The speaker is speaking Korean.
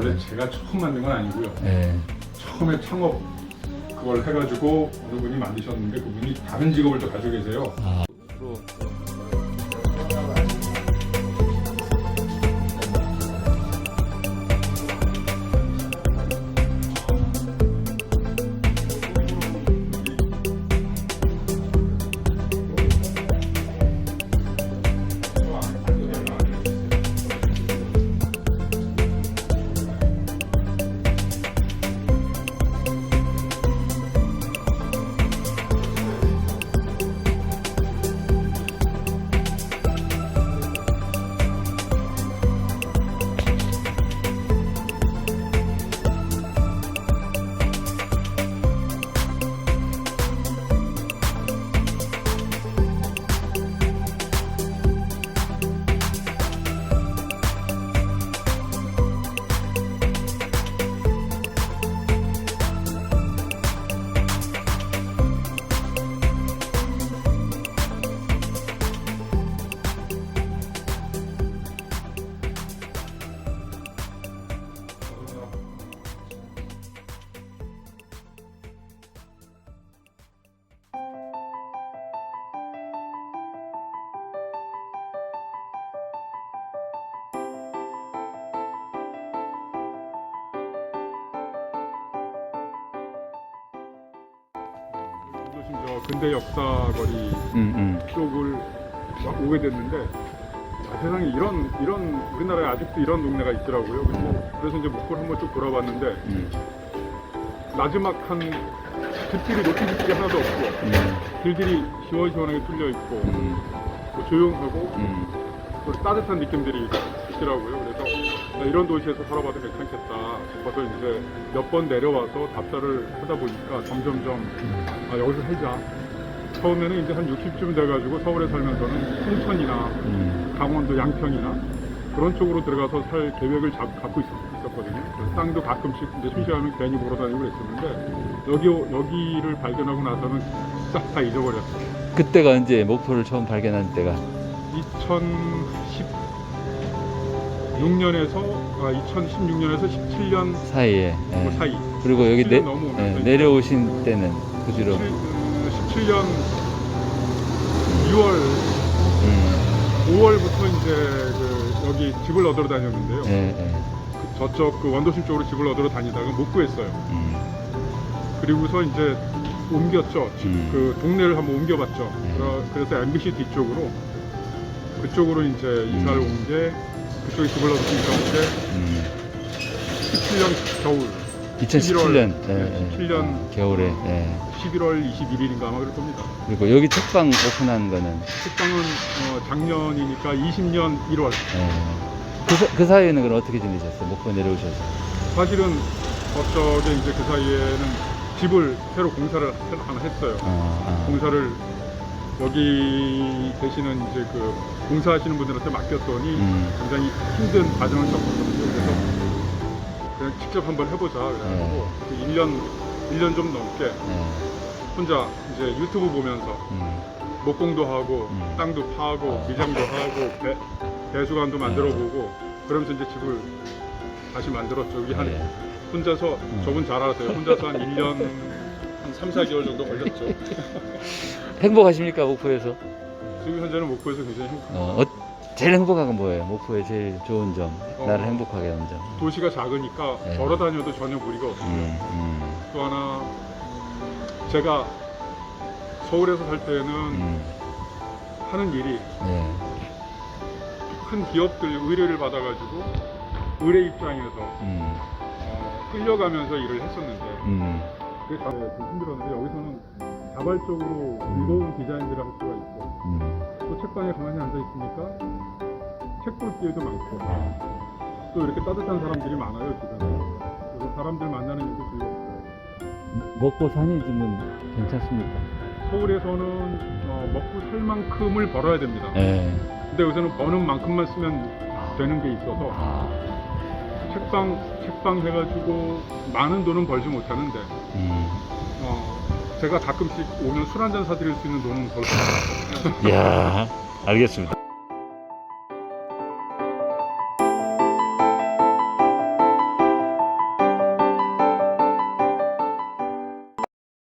제가 처음 만든 건 아니고요. 예. 처음에 창업 그걸 해가지고 어느 분이 만드셨는데 그분이 다른 직업을 또 가지고 계세요. 아. 저 근대 역사 거리 음, 음. 쪽을 막 오게 됐는데 아, 세상에 이런 이런 우리나라에 아직도 이런 동네가 있더라고요. 그래서, 그래서 이제 목포를 한번 쭉 돌아봤는데 음. 나지막한 집들이 높은 집들이 하나도 없고 음. 길들이 시원시원하게 뚫려 있고 음. 또 조용하고 음. 또 따뜻한 느낌들이 있더라고요. 그래서 나 이런 도시에서 살아봐도 괜찮겠다 싶어서 이제 몇 번 내려와서 답사를 하다 보니까 점점점 아, 여기서 살자. 처음에는 이제 한 60쯤 돼가지고 서울에 살면서는 홍천이나 음. 강원도 양평이나 그런 쪽으로 들어가서 살 계획을 잡, 갖고 있, 었거든요 땅도 가끔씩 이제 순시하면 괜히 보러 다니고 그랬었는데 여기 여기를 발견하고 나서는 싹 다 잊어버렸어요. 그때가 언제 목포를 처음 발견한 때가 2016년에서 아, 2016년에서 17년 사이에. 예. 그 사이. 그리고 여기 17년 내, 넘어오면서 예, 이제 내려오신 때는 그 뒤로. 17, 년 6월, 음. 5월부터 이제 그 여기 집을 얻으러 다녔는데요. 예, 예. 그 저쪽 그 원도심 쪽으로 집을 얻으러 다니다가 못 구했어요. 음. 그리고서 이제 옮겼죠. 집, 음. 그 동네를 한번 옮겨봤죠. 네. 그러- 그래서 MBC 뒤쪽으로 그쪽으로 이제 이사를 음. 온게 얻어서 이사 온게 음. 17년 겨울 2017년. 11월, 예, 네, 예. 17년 겨울에. 예. 11월 21일인가 아마 그럴 겁니다. 그리고 여기 책방 오픈한 거는. 식당은 어, 작년이니까 20년 1월. 예. 그, 사- 그 사이에는 그럼 어떻게 지내셨어요? 목포 내려오셔서. 사실은 저쪽에 이제 그 사이에는 집을 새로 공사를 하나 했어요. 어, 어. 공사를 여기 계시는 이제 그 공사하시는 분들한테 맡겼더니 음. 굉장히 힘든 과정을 겪었거든요. 그래서 그냥 직접 한번 해보자. 그래가지고 그 1년, 1년 좀 넘게 예. 혼자 이제 유튜브 보면서 음. 목공도 하고 음. 땅도 파고 어. 미장도 하고 배, 배수관도 만들어 보고 그러면서 이제 집을 다시 만들었죠. 여기 한 예. 혼자서 저분 잘 알아서요. 혼자서 한 1년 한 3, 4개월 정도 걸렸죠. 행복하십니까 목포에서? 지금 현재는 목포에서 굉장히 행복. 어, 어, 제일 행복한 건 뭐예요? 목포의 제일 좋은 점, 어. 나를 행복하게 하는 점. 도시가 작으니까 네. 걸어 다녀도 전혀 무리가 없고 음, 음, 또 하나 제가 서울에서 살 때는 음, 하는 일이 예, 큰 기업들 의뢰를 받아가지고 의뢰 입장에서 음, 어, 끌려가면서 일을 했었는데 음, 그게 다- 네, 좀 힘들었는데 여기서는 자발적으로 즐거운 디자인들을 할 수가 있고 음. 또 책방에 가만히 앉아 있으니까 책 볼 기회도 많고 또 이렇게 따뜻한 사람들이 많아요 주변에 그래서 사람들 만나는 일도 즐겁고 먹고 사는 집은 괜찮습니까? 서울에서는 어, 먹고 살 만큼을 벌어야 됩니다 예. 근데 여기서는 버는 만큼만 쓰면 되는 게 있어서 아, 책방 책방 해가지고 많은 돈은 벌지 못하는데 음. 어, 제가 가끔씩 오면 술 한 잔 사드릴 수 있는 돈은 벌수 있어요 이야, 알겠습니다.